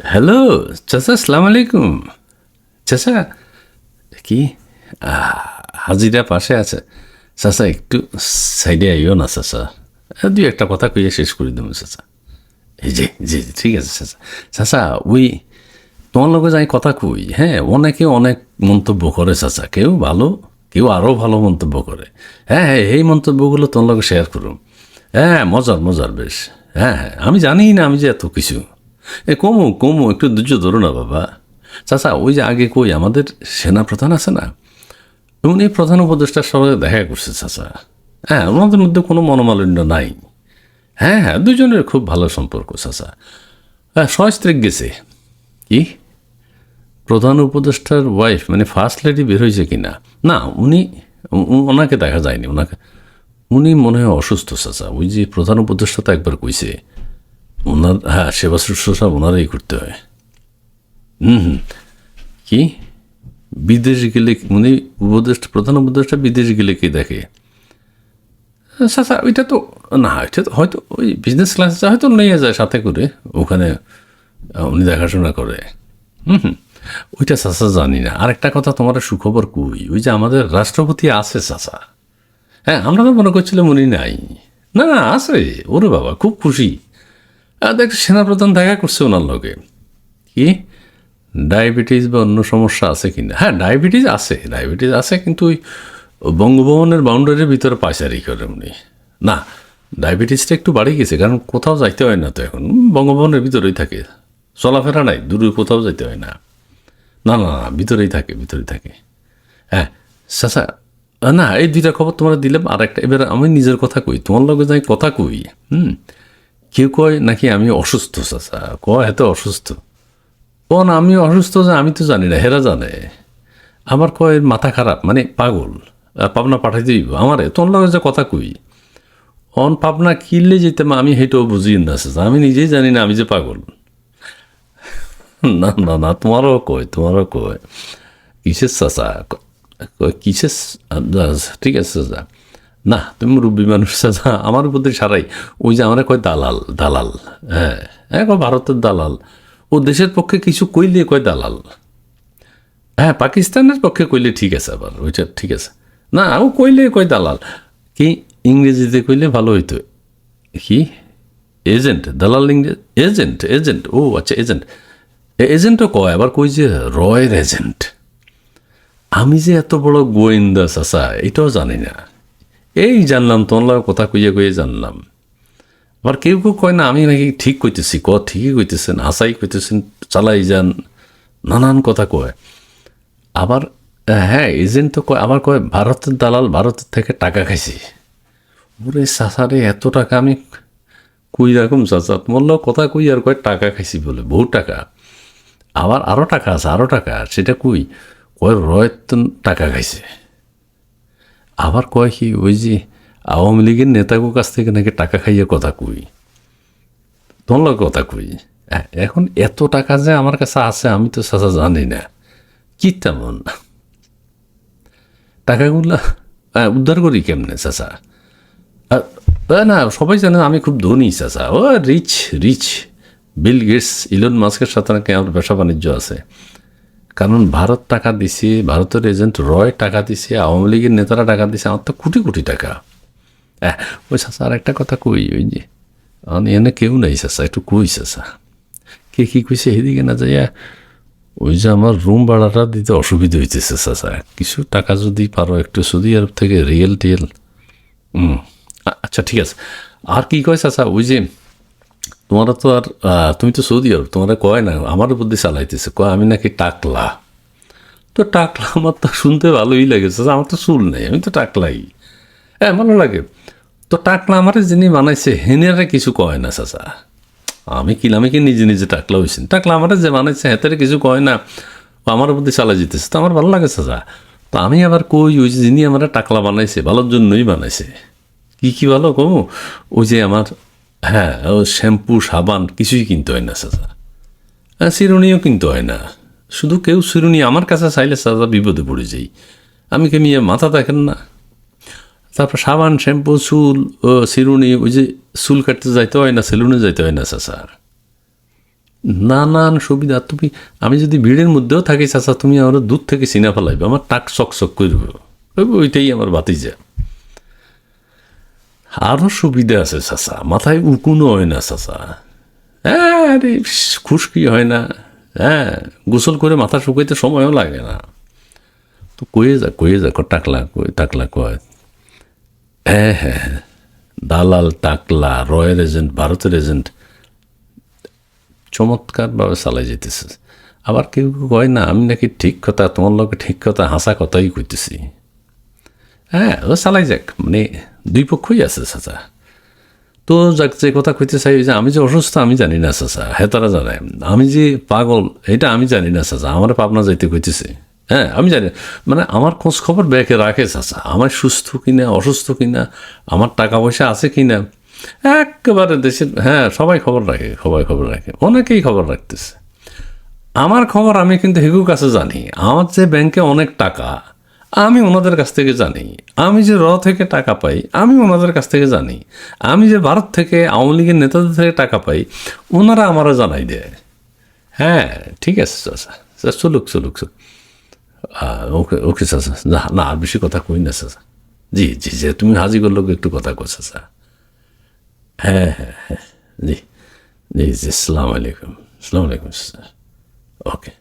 Hello চাচা আসসালামু আলাইকুম চাচা কি? হাজিরা পাশে আছে। চাচা একটু সাইডে আইও না চাচা। দুই একটা কথা কইয়া শেষ করে দেবো চাচা। এই যে জি জি, ঠিক আছে চাচা। চাচা ওই তোমার লগে যাই কথা কই হ্যাঁ? অনেকে অনেক মন্তব্য করে চাচা। কেউ ভালো কেউ আরও ভালো মন্তব্য করে। হ্যাঁ হ্যাঁ এই মন্তব্যগুলো তোমার লগে শেয়ার করুন হ্যাঁ মজার মজার বেশ। হ্যাঁ হ্যাঁ আমি জানি না আমি যে এত কিছু। এ, কমু কমু, একটু ধৈর্য ধরো না, বাবা। চাচা, ওই যে আগে কই, আমাদের সেনা প্রধান আছে না? উনি প্রধান উপদেষ্টার সঙ্গে দেখা করছে, চাচা। হ্যাঁ ওনাদের মধ্যে কোনো মনোমালিন্য নাই। হ্যাঁ হ্যাঁ দুজনের খুব ভালো সম্পর্ক, চাচা। হ্যাঁ সস্ত্রিক গেছে। কি? প্রধান উপদেষ্টার ওয়াইফ মানে ফার্স্ট লেডি বের হয়েছে কি না না উনি ওনাকে দেখা যায়নি, ওনাকে। উনি মনে হয় অসুস্থ, চাচা। ওই যে প্রধান উপদেষ্টা তো একবার কইছে ওনার হ্যাঁ সেবা শুশ্রূষা ওনারাই করতে হয়। হুম হুম। কি? বিদেশ গেলে, উনি উপদেষ্টা, প্রধান উপদেষ্টা বিদেশ গেলে কে দেখে? চাচা ওইটা তো, না এটা তো হয়তো ওই বিজনেস ক্লাসে হয়তো নিয়ে যায় সাথে করে, ওখানে উনি দেখাশোনা করে। হুম হুম। ওইটা চাচা জানি না। আর একটা কথা, তোমার সুখবর কই? ওই যে আমাদের রাষ্ট্রপতি আছে চাচা। হ্যাঁ আমরা তো মনে করছিলাম উনি নাই। না না, আছে। ওরে বাবা, খুব খুশি। আর দেখ, সেনাপ্রধান দেখা করছে ওনার লগে। কি? ডায়াবেটিস বা অন্য সমস্যা আছে কি না? হ্যাঁ ডায়াবেটিস আছে ডায়াবেটিস আছে, কিন্তু ওই বঙ্গভবনের বাউন্ডারির ভিতরে পায়চারি করে উনি। না, ডায়াবেটিসটা একটু বাড়ে গেছে, কারণ কোথাও যাইতে হয় না তো এখন। বঙ্গভবনের ভিতরেই থাকে। চলাফেরা নাই দূরে কোথাও যাইতে হয় না। না না না, ভিতরেই থাকে ভিতরেই থাকে। হ্যাঁ চাচা, না, এই দুইটা খবর তোমার দিলাম আর একটা এবার আমি নিজের কথা কই, তোমার লগে যাই কথা কই, হুম? কেউ কয়, নাকি আমি অসুস্থ, চাচা? কয়, এত অসুস্থ। ও না, আমি অসুস্থ, যে আমি তো জানি না, হেরা জানে। আমার কয়, মাথা খারাপ মানে পাগল পাবনা পাঠাই দিব? আমারে? তোমার লগে যে কথা কই? অন, পাবনা কিনলে যেতাম আমি হেঁটেও বুঝি না আমি নিজেই জানি না, আমি যে পাগল। না না না, তোমারও কয় তোমারও কয়। কিসের, চাচা? কয় কিসের ঠিক আছে, চাচা। না, তুমি মুরব্বী মানুষ চাচা আমার প্রতি সারাই। ওই যে আমার কয় দালাল দালাল হ্যাঁ হ্যাঁ কয় ভারতের দালাল। ও দেশের পক্ষে কিছু কইলে কয় দালাল। হ্যাঁ পাকিস্তানের পক্ষে কইলে ঠিক আছে আবার, ওইটা ঠিক আছে। না, ও কইলে কয় দালাল। কি, ইংরেজিতে কইলে ভালো হইতো। কি? এজেন্ট, দালাল ইংরেজ, এজেন্ট এজেন্ট, ও আচ্ছা এজেন্ট। এজেন্টও কয়, আবার কই যে রয়ের এজেন্ট। আমি যে এত বড় গোয়েন্দা, চাচা, এটাও জানি না। এই জানলাম তোমার কথা কইয়ে কইয়ে জানলাম। আবার কেউ কেউ কয়, না, আমি নাকি ঠিক কইতেছি, ক, ঠিকই কইতেছেন আশাই কইতেছেন, চালাই যান। নানান কথা কয়। আবার হ্যাঁ এজেন্ট তো কয়, আবার কয়, ভারতের দালাল ভারতের থেকে টাকা খাইছি। ওরে চাচারে এত টাকা আমি কই রকম চাচা? তোমার লোক কথা কই আর কয়, টাকা খাইছি বলে বহু টাকা। আবার আরও টাকা আছে আরও টাকা সেটা কই? কয় রয় তো টাকা খাইছে। আবার কয় কি, ওই যে আওয়ামী লীগের নেতাগুলোর কাছ থেকে নাকি টাকা খাইয়ে কথা কই? তোমার কথা কই? এখন এত টাকা যে আমার কাছে আছে, আমি তো চাচা জানি না। কি তেমন? টাকাগুলো উদ্ধার করি কেমনে চাচা? না, সবাই জানে আমি খুব ধনী চাচা। ও rich rich Bill Gates Elon মাস্কের সাথে নাকি আমার ব্যবসা বাণিজ্য আছে। কারণ ভারত টাকা দিছে, ভারতের এজেন্ট রয় টাকা দিছে, আওয়ামী লীগের নেতারা টাকা দিছে, আমার তো কোটি কোটি টাকা। হ্যাঁ ওই চাচা আর একটা কথা কই, ওই যে এনে কেউ নাই চাচা, একটু কই চাচা। কে কি কইছে সেদিকে না যাইয়া, ওই যে আমার রুম ভাড়াটা দিতে অসুবিধা হইতেছে চাচা। কিছু টাকা যদি পারো, একটু সৌদি আরব থেকে রিয়েল টিয়েল। হুম আচ্ছা ঠিক আছে। আর কি কয় চাচা, ওই যে তোমারা তো আর তুমি তো সৌদি আরব, তোমারা কয় না, আমার বুদ্ধি চালাইতেছে, কয়, আমি নাকি টাকলা। তো টাকলা আমার তো শুনতে ভালোই লাগে চাচা আমার তো চুল নেই, আমি তো টাকলাই। হ্যাঁ ভালো লাগে। তো টাকলা আমার যিনি বানাইছে হেনেরা কিছু কয় না, চাচা। আমি কি আমি কি নিজে নিজে টাকলা হয়েছি টাকলা আমার যে বানাইছে হেতারে কিছু কয় না আমার বুদ্ধি চালাই যেতেছে তো আমার ভালো লাগে, চাচা। তো আমি আবার কই, ওই যিনি আমার টাকলা বানাইছে, ভালোর জন্যই বানাইছে। কি কি ভালো কমু? ওই যে আমার হ্যাঁ ও শ্যাম্পু, সাবান কিছুই কিনতে হয় না, চাচা। হ্যাঁ চিরুনিও কিনতে হয় না। শুধু কেউ চিরুনি আমার কাছে চাইলে চাচা বিপদে পড়ে যাই। আমি কে মিয়া মাথা দেখেন না? তারপর সাবান, শ্যাম্পু, চুল ও চিরুনি ওই যে চুল কাটতে যাইতে হয় না, সেলুনে যাইতে হয় না, চাচা। নানান সুবিধা, তুমি, আমি যদি ভিড়ের মধ্যেও থাকি, চাচা, তুমি আমার দূর থেকে চিনা ফেলাইবে, আমার টাক চক চক করবে ওইটাই আমার বাতিজা আরও সুবিধা আছে চাচা। মাথায় উকুনও হয় না চাচা। হ্যাঁ খুশকি হয় না। হ্যাঁ গোসল করে মাথা শুকাইতে সময়ও লাগে না। তো কয়ে যা কয়ে যা টাকলা টাকলা কয়। হ্যাঁ হ্যাঁ হ্যাঁ। দালাল, টাকলা, রয়্যাল এজেন্ট, ভারতের এজেন্ট চমৎকারভাবে চালাই যেতেছে। আবার কেউ কেউ কয়, না, আমি নাকি ঠিক কথা, তোমার লোকে ঠিক কথা, হাসা কথাই কইতেছি। হ্যাঁ ও চালাই যাক। মানে দুই পক্ষই আছে, চাচা। তো যাক, যে কথা কইতে চাই যে আমি যে অসুস্থ, আমি জানি না, চাচা। হ্যাঁ তারা জানে। আমি যে পাগল এটা আমি জানি না, চাচা। আমার পাবনা যাইতে কইতেছে। হ্যাঁ আমি জানি। মানে আমার খোঁজ খবর ব্যাকে রাখে, চাচা। আমার সুস্থ কিনা, অসুস্থ কিনা, আমার টাকা পয়সা আছে কিনা, একেবারে দেশের হ্যাঁ সবাই খবর রাখে, সবাই খবর রাখে। অনেকেই খবর রাখতেছে। আমার খবর আমি কিন্তু হিগুর কাছে জানি। আমার যে ব্যাংকে অনেক টাকা আমি ওনাদের কাছ থেকে জানি। আমি যে র থেকে টাকা পাই, আমি ওনাদের কাছ থেকে জানি। আমি যে ভারত থেকে আওয়ামী লীগের নেতাদের থেকে টাকা পাই, ওনারা আমারও জানাই দেয়। হ্যাঁ ঠিক আছে চাচা চলুক চলুক চলুক ওকে ওকে চাচা না না, আর বেশি কথা কই না চাচা জি জি যে তুমি হাজি করল একটু কথা কো চাচা হ্যাঁ হ্যাঁ হ্যাঁ জি জি জি, সালাম আলাইকুম সালাম আলাইকুম ওকে।